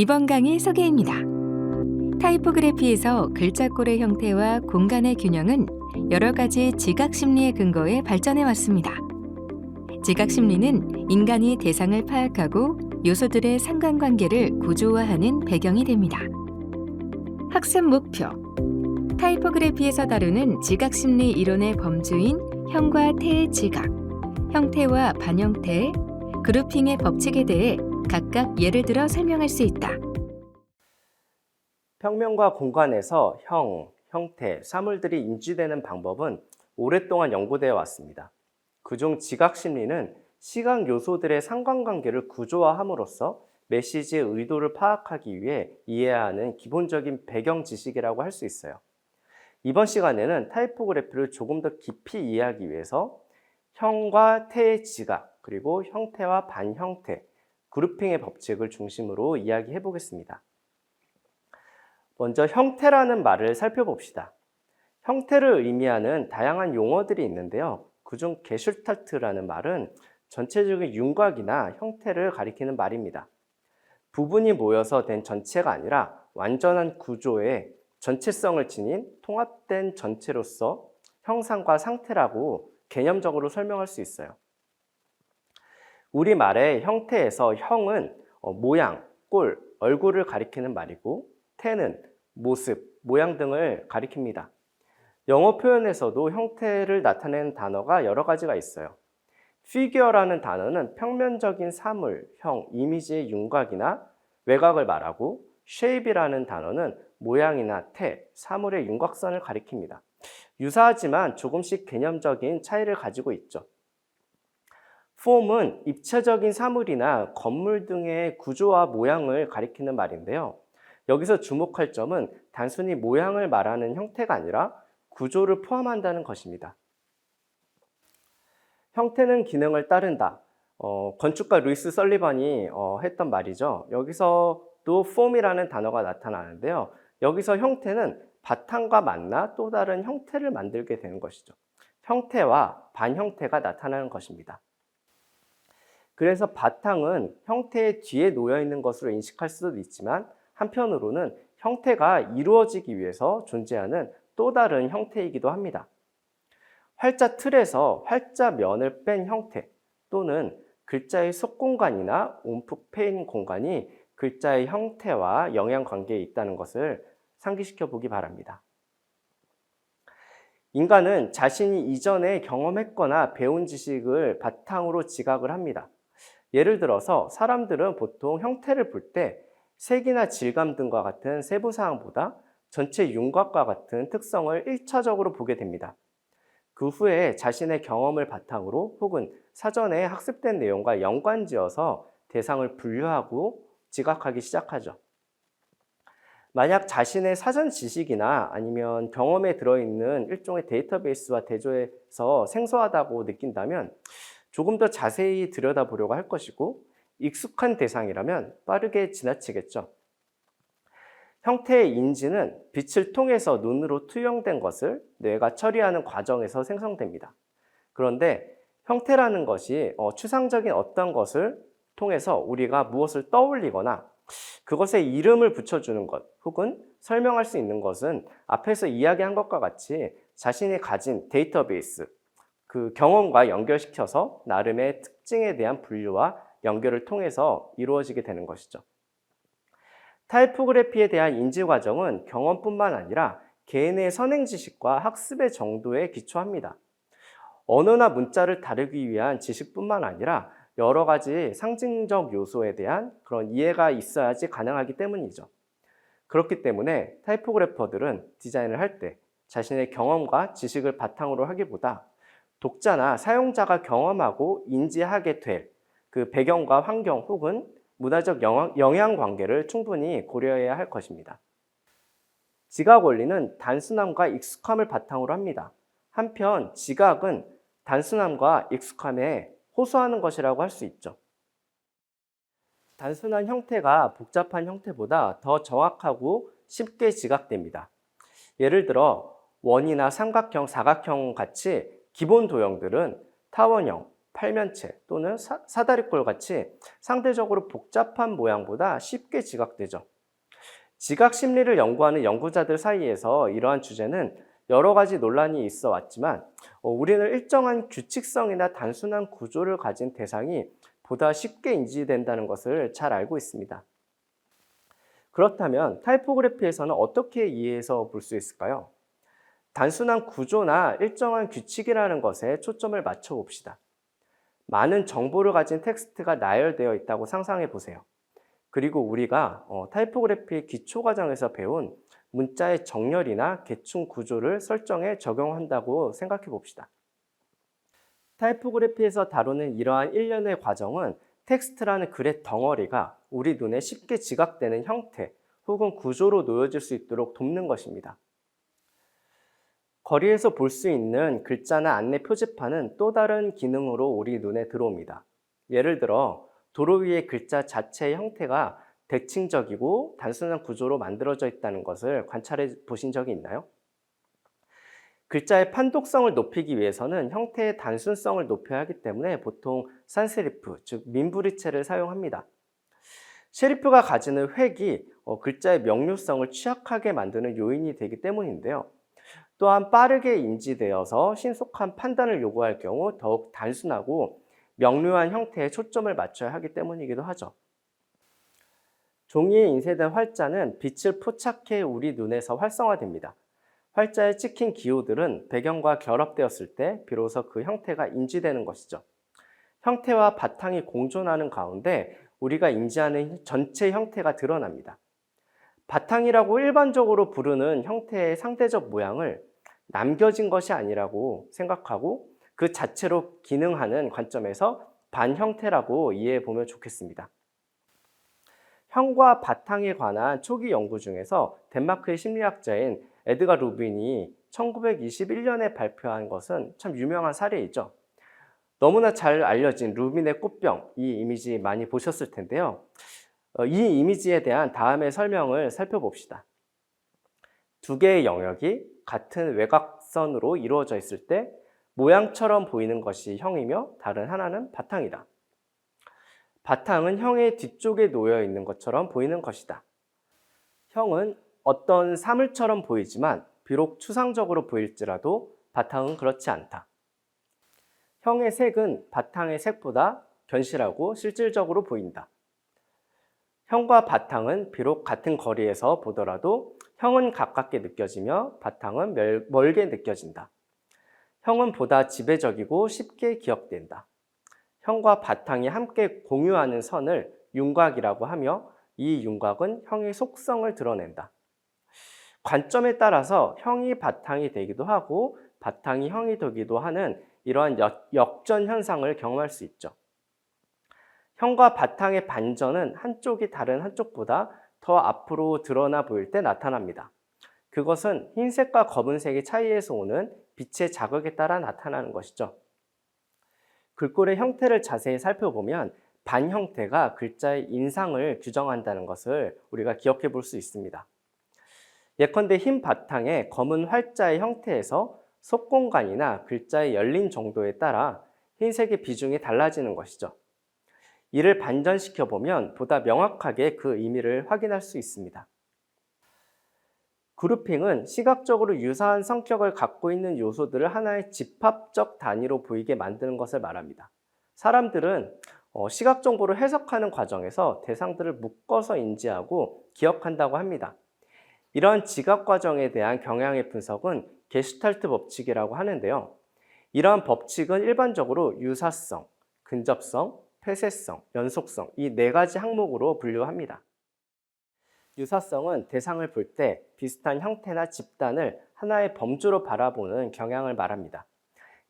이번 강의 소개입니다. 타이포그래피에서 글자꼴의 형태와 공간의 균형은 여러 가지 지각 심리의 근거에 발전해 왔습니다. 지각 심리는 인간이 대상을 파악하고 요소들의 상관관계를 구조화하는 배경이 됩니다. 학습 목표 타이포그래피에서 다루는 지각 심리 이론의 범주인 형과 태의 지각, 형태와 반형태, 그룹핑의 법칙에 대해 각각 예를 들어 설명할 수 있다. 평면과 공간에서 형, 형태, 사물들이 인지되는 방법은 오랫동안 연구되어 왔습니다. 그중 지각 심리는 시각 요소들의 상관관계를 구조화함으로써 메시지의 의도를 파악하기 위해 이해해야 하는 기본적인 배경 지식이라고 할 수 있어요. 이번 시간에는 타이포그래피를 조금 더 깊이 이해하기 위해서 형과 태의 지각, 그리고 형태와 반형태, 그룹핑의 법칙을 중심으로 이야기해 보겠습니다. 먼저 형태라는 말을 살펴봅시다. 형태를 의미하는 다양한 용어들이 있는데요. 그중 게슐탈트라는 말은 전체적인 윤곽이나 형태를 가리키는 말입니다. 부분이 모여서 된 전체가 아니라 완전한 구조의 전체성을 지닌 통합된 전체로서 형상과 상태라고 개념적으로 설명할 수 있어요. 우리말의 형태에서 형은 어, 모양, 꼴, 얼굴을 가리키는 말이고 태는 모습, 모양 등을 가리킵니다. 영어 표현에서도 형태를 나타내는 단어가 여러 가지가 있어요. figure라는 단어는 평면적인 사물, 형, 이미지의 윤곽이나 외곽을 말하고 shape이라는 단어는 모양이나 태, 사물의 윤곽선을 가리킵니다. 유사하지만 조금씩 개념적인 차이를 가지고 있죠. Form은 입체적인 사물이나 건물 등의 구조와 모양을 가리키는 말인데요. 여기서 주목할 점은 단순히 모양을 말하는 형태가 아니라 구조를 포함한다는 것입니다. 형태는 기능을 따른다. 어, 건축가 루이스 설리반이 어, 했던 말이죠. 여기서도 form이라는 단어가 나타나는데요. 여기서 형태는 바탕과 만나 또 다른 형태를 만들게 되는 것이죠. 형태와 반형태가 나타나는 것입니다. 그래서 바탕은 형태의 뒤에 놓여 있는 것으로 인식할 수도 있지만 한편으로는 형태가 이루어지기 위해서 존재하는 또 다른 형태이기도 합니다. 활자 틀에서 활자 면을 뺀 형태 또는 글자의 속공간이나 움푹 패인 공간이 글자의 형태와 영향 관계에 있다는 것을 상기시켜 보기 바랍니다. 인간은 자신이 이전에 경험했거나 배운 지식을 바탕으로 지각을 합니다. 예를 들어서 사람들은 보통 형태를 볼 때 색이나 질감 등과 같은 세부 사항보다 전체 윤곽과 같은 특성을 1차적으로 보게 됩니다. 그 후에 자신의 경험을 바탕으로 혹은 사전에 학습된 내용과 연관지어서 대상을 분류하고 지각하기 시작하죠. 만약 자신의 사전 지식이나 아니면 경험에 들어있는 일종의 데이터베이스와 대조해서 생소하다고 느낀다면 조금 더 자세히 들여다보려고 할 것이고 익숙한 대상이라면 빠르게 지나치겠죠. 형태의 인지는 빛을 통해서 눈으로 투영된 것을 뇌가 처리하는 과정에서 생성됩니다. 그런데 형태라는 것이 어, 추상적인 어떤 것을 통해서 우리가 무엇을 떠올리거나 그것에 이름을 붙여주는 것 혹은 설명할 수 있는 것은 앞에서 이야기한 것과 같이 자신이 가진 데이터베이스, 그 경험과 연결시켜서 나름의 특징에 대한 분류와 연결을 통해서 이루어지게 되는 것이죠. 타이포그래피에 대한 인지 과정은 경험뿐만 아니라 개인의 선행 지식과 학습의 정도에 기초합니다. 언어나 문자를 다루기 위한 지식뿐만 아니라 여러 가지 상징적 요소에 대한 그런 이해가 있어야지 가능하기 때문이죠. 그렇기 때문에 타이포그래퍼들은 디자인을 할 때 자신의 경험과 지식을 바탕으로 하기보다 독자나 사용자가 경험하고 인지하게 될 그 배경과 환경 혹은 문화적 영향 관계를 충분히 고려해야 할 것입니다. 지각 원리는 단순함과 익숙함을 바탕으로 합니다. 한편 지각은 단순함과 익숙함에 호소하는 것이라고 할 수 있죠. 단순한 형태가 복잡한 형태보다 더 정확하고 쉽게 지각됩니다. 예를 들어 원이나 삼각형, 사각형 같이 기본 도형들은 타원형, 팔면체 또는 사, 사다리꼴 같이 상대적으로 복잡한 모양보다 쉽게 지각되죠. 지각 심리를 연구하는 연구자들 사이에서 이러한 주제는 여러 가지 논란이 있어 왔지만 어, 우리는 일정한 규칙성이나 단순한 구조를 가진 대상이 보다 쉽게 인지된다는 것을 잘 알고 있습니다. 그렇다면 타이포그래피에서는 어떻게 이해해서 볼 수 있을까요? 단순한 구조나 일정한 규칙이라는 것에 초점을 맞춰 봅시다. 많은 정보를 가진 텍스트가 나열되어 있다고 상상해 보세요. 그리고 우리가 어, 타이포그래피 기초 과정에서 배운 문자의 정렬이나 계층 구조를 설정에 적용한다고 생각해 봅시다. 타이포그래피에서 다루는 이러한 일련의 과정은 텍스트라는 글의 덩어리가 우리 눈에 쉽게 지각되는 형태 혹은 구조로 놓여질 수 있도록 돕는 것입니다. 거리에서 볼 수 있는 글자나 안내 표지판은 또 다른 기능으로 우리 눈에 들어옵니다. 예를 들어 도로 위의 글자 자체의 형태가 대칭적이고 단순한 구조로 만들어져 있다는 것을 관찰해 보신 적이 있나요? 글자의 판독성을 높이기 위해서는 형태의 단순성을 높여야 하기 때문에 보통 산세리프, 즉 민부리체를 사용합니다. 셰리프가 가지는 획이 어, 글자의 명료성을 취약하게 만드는 요인이 되기 때문인데요. 또한 빠르게 인지되어서 신속한 판단을 요구할 경우 더욱 단순하고 명료한 형태에 초점을 맞춰야 하기 때문이기도 하죠. 종이에 인쇄된 활자는 빛을 포착해 우리 눈에서 활성화됩니다. 활자에 찍힌 기호들은 배경과 결합되었을 때 비로소 그 형태가 인지되는 것이죠. 형태와 바탕이 공존하는 가운데 우리가 인지하는 전체 형태가 드러납니다. 바탕이라고 일반적으로 부르는 형태의 상대적 모양을 남겨진 것이 아니라고 생각하고 그 자체로 기능하는 관점에서 반형태라고 이해해 보면 좋겠습니다. 형과 바탕에 관한 초기 연구 중에서 덴마크의 심리학자인 에드가 루빈이 1921년에 발표한 것은 참 유명한 사례이죠. 너무나 잘 알려진 루빈의 꽃병, 이 이미지 많이 보셨을 텐데요. 어, 이 이미지에 대한 다음의 설명을 살펴봅시다. 두 개의 영역이 같은 외곽선으로 이루어져 있을 때 모양처럼 보이는 것이 형이며 다른 하나는 바탕이다. 바탕은 형의 뒤쪽에 놓여 있는 것처럼 보이는 것이다. 형은 어떤 사물처럼 보이지만 비록 추상적으로 보일지라도 바탕은 그렇지 않다. 형의 색은 바탕의 색보다 견실하고 실질적으로 보인다. 형과 바탕은 비록 같은 거리에서 보더라도 형은 가깝게 느껴지며 바탕은 멀게 느껴진다. 형은 보다 지배적이고 쉽게 기억된다. 형과 바탕이 함께 공유하는 선을 윤곽이라고 하며 이 윤곽은 형의 속성을 드러낸다. 관점에 따라서 형이 바탕이 되기도 하고 바탕이 형이 되기도 하는 이러한 역전 현상을 경험할 수 있죠. 형과 바탕의 반전은 한쪽이 다른 한쪽보다 더 앞으로 드러나 보일 때 나타납니다. 그것은 흰색과 검은색의 차이에서 오는 빛의 자극에 따라 나타나는 것이죠. 글꼴의 형태를 자세히 살펴보면 반 형태가 글자의 인상을 규정한다는 것을 우리가 기억해 볼 수 있습니다. 예컨대 흰 바탕에 검은 활자의 형태에서 속공간이나 글자의 열린 정도에 따라 흰색의 비중이 달라지는 것이죠. 이를 반전시켜 보면 보다 명확하게 그 의미를 확인할 수 있습니다. 그룹핑은 시각적으로 유사한 성격을 갖고 있는 요소들을 하나의 집합적 단위로 보이게 만드는 것을 말합니다. 사람들은 어, 시각 정보를 해석하는 과정에서 대상들을 묶어서 인지하고 기억한다고 합니다. 이러한 지각 과정에 대한 경향의 분석은 게슈탈트 법칙이라고 하는데요. 이러한 법칙은 일반적으로 유사성, 근접성, 폐쇄성, 연속성 이 네 가지 항목으로 분류합니다. 유사성은 대상을 볼 때 비슷한 형태나 집단을 하나의 범주로 바라보는 경향을 말합니다.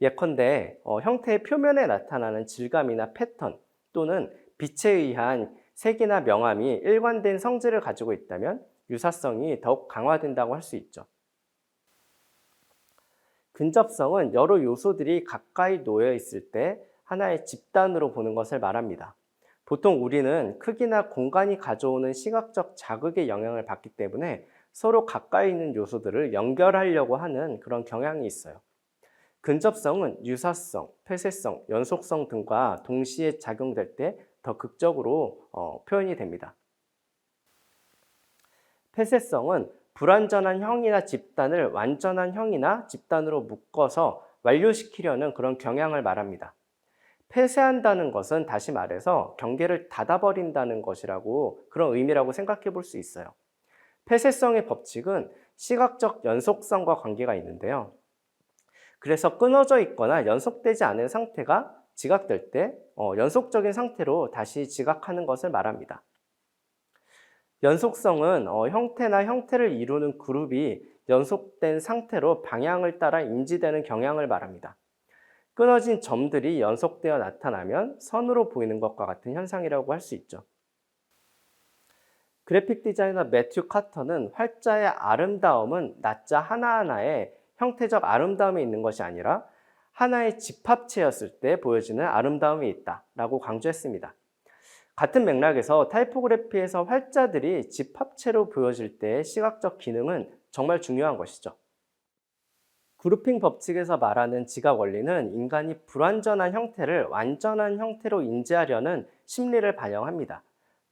예컨대 어, 형태의 표면에 나타나는 질감이나 패턴 또는 빛에 의한 색이나 명암이 일관된 성질을 가지고 있다면 유사성이 더욱 강화된다고 할 수 있죠. 근접성은 여러 요소들이 가까이 놓여 있을 때 하나의 집단으로 보는 것을 말합니다. 보통 우리는 크기나 공간이 가져오는 시각적 자극의 영향을 받기 때문에 서로 가까이 있는 요소들을 연결하려고 하는 그런 경향이 있어요. 근접성은 유사성, 폐쇄성, 연속성 등과 동시에 작용될 때 더 극적으로 어, 표현이 됩니다. 폐쇄성은 불완전한 형이나 집단을 완전한 형이나 집단으로 묶어서 완료시키려는 그런 경향을 말합니다. 폐쇄한다는 것은 다시 말해서 경계를 닫아버린다는 것이라고 그런 의미라고 생각해 볼 수 있어요. 폐쇄성의 법칙은 시각적 연속성과 관계가 있는데요. 그래서 끊어져 있거나 연속되지 않은 상태가 지각될 때 어, 연속적인 상태로 다시 지각하는 것을 말합니다. 연속성은 어, 형태나 형태를 이루는 그룹이 연속된 상태로 방향을 따라 인지되는 경향을 말합니다. 끊어진 점들이 연속되어 나타나면 선으로 보이는 것과 같은 현상이라고 할 수 있죠. 그래픽 디자이너 매튜 카터는 활자의 아름다움은 낮자 하나하나에 형태적 아름다움이 있는 것이 아니라 하나의 집합체였을 때 보여지는 아름다움이 있다 라고 강조했습니다. 같은 맥락에서 타이포그래피에서 활자들이 집합체로 보여질 때의 시각적 기능은 정말 중요한 것이죠. 그룹핑 법칙에서 말하는 지각 원리는 인간이 불완전한 형태를 완전한 형태로 인지하려는 심리를 반영합니다.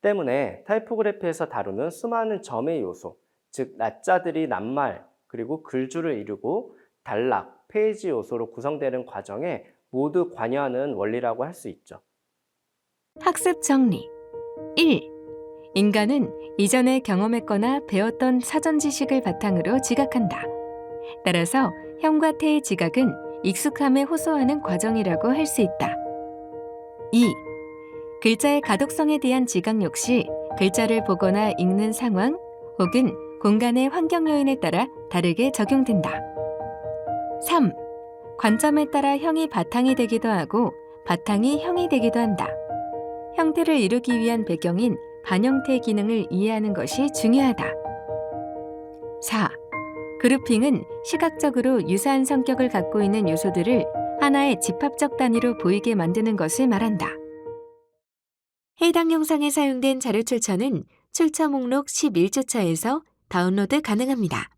때문에 타이포그래피에서 다루는 수많은 점의 요소, 즉 낱자들이 낱말, 그리고 글줄을 이루고 단락, 페이지 요소로 구성되는 과정에 모두 관여하는 원리라고 할 수 있죠. 학습 정리 1. 인간은 이전에 경험했거나 배웠던 사전 지식을 바탕으로 지각한다. 따라서 형과 태의 지각은 익숙함에 호소하는 과정이라고 할 수 있다. 2. 글자의 가독성에 대한 지각 역시 글자를 보거나 읽는 상황 혹은 공간의 환경 요인에 따라 다르게 적용된다. 3. 관점에 따라 형이 바탕이 되기도 하고 바탕이 형이 되기도 한다. 형태를 이루기 위한 배경인 반형태 기능을 이해하는 것이 중요하다. 4. 그룹핑은 시각적으로 유사한 성격을 갖고 있는 요소들을 하나의 집합적 단위로 보이게 만드는 것을 말한다. 해당 영상에 사용된 자료 출처는 출처 목록 11주차에서 다운로드 가능합니다.